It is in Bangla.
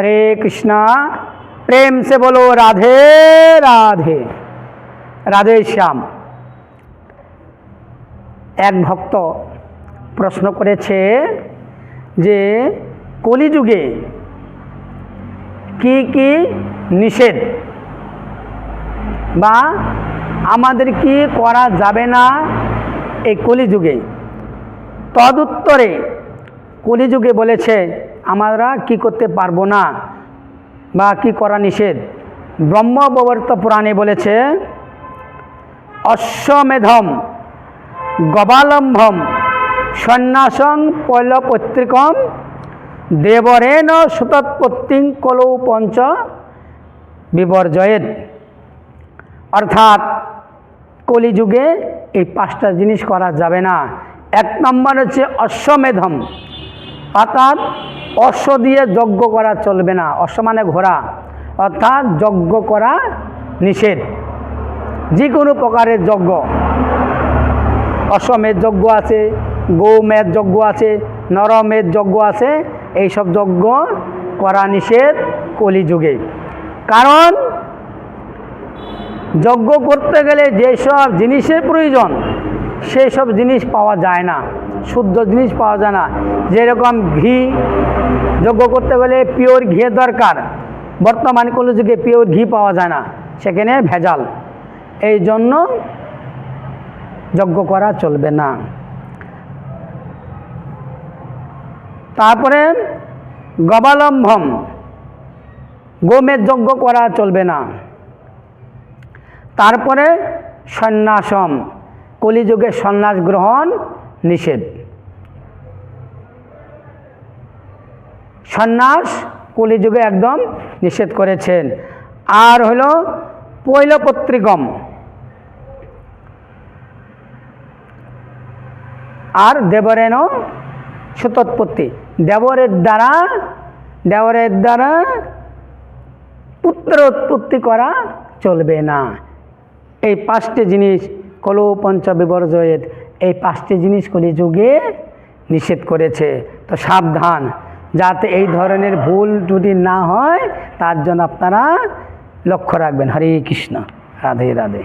हरे कृष्णा प्रेम से बोलो राधे রাধে রাধে শ্যাম এক ভক্ত প্রশ্ন করেছে যে কলিযুগে কি কি নিষেধ বা আমাদের কি করা যাবে না এই কলিযুগে তদুত্তরে কলিযুগে বলেছে আমরা কি করতে পারব না বা কি করা নিষেধ? ব্রহ্মবর্ত পুরাণে বলেছে, অশ্বমেধম গবালম্ভম সন্ন্যাসং পৈলপত্রিকম দেবরেণ সুতৎপত্তিং কলৌ পঞ্চ বিবর্জয়েত অর্থাৎ কলিযুগে এই পাঁচটা জিনিস করা যাবে না। এক নম্বর হচ্ছে অশ্বমেধম, অর্থাৎ অশ্ব দিয়ে যজ্ঞ করা চলবে না। অশ্ব মানে ঘোড়া। অর্থাৎ যজ্ঞ করা নিষেধ। যে কোনো প্রকারের যজ্ঞ। অশ্বমেধ যজ্ঞ আছে, গৌমেধ যজ্ঞ আছে, নরমেধ যজ্ঞ আছে। এইসব যজ্ঞ করা নিষেধ কলিযুগে। কারণ, যজ্ঞ করতে গেলে যেসব জিনিসের প্রয়োজন সেই সব জিনিস পাওয়া যায় না, শুদ্ধ জিনিস পাওয়া যায় না। যেরকম ঘি যজ্ঞ করতে গেলে পিওর ঘিয়ের দরকার, বর্তমান কোনো যুগে পিওর ঘি পাওয়া যায় না, সেখানে ভেজাল। এই জন্য যজ্ঞ করা চলবে না। তারপরে গবালম্ভম গোমের যজ্ঞ করা চলবে না। তারপরে সন্ন্যাসম কলিযুগে সন্ন্যাস গ্রহণ নিষেধ। সন্ন্যাস কলিযুগে একদম নিষেধ করেছেন। আর হলো পৈলপত্রিকম আর দেবরেনও সুতোৎপত্তি। দেবরের দ্বারা দেবরের দ্বারা পুত্র উৎপত্তি করা চলবে না। এই পাঁচটি জিনিস কলো পঞ্চ এই পাঁচটি জিনিসগুলি যুগে নিষেধ করেছে। তো সাবধান, যাতে এই ধরনের ভুল যদি না হয়, তার জন্য আপনারা লক্ষ্য রাখবেন। হরে কৃষ্ণ, রাধে রাধে।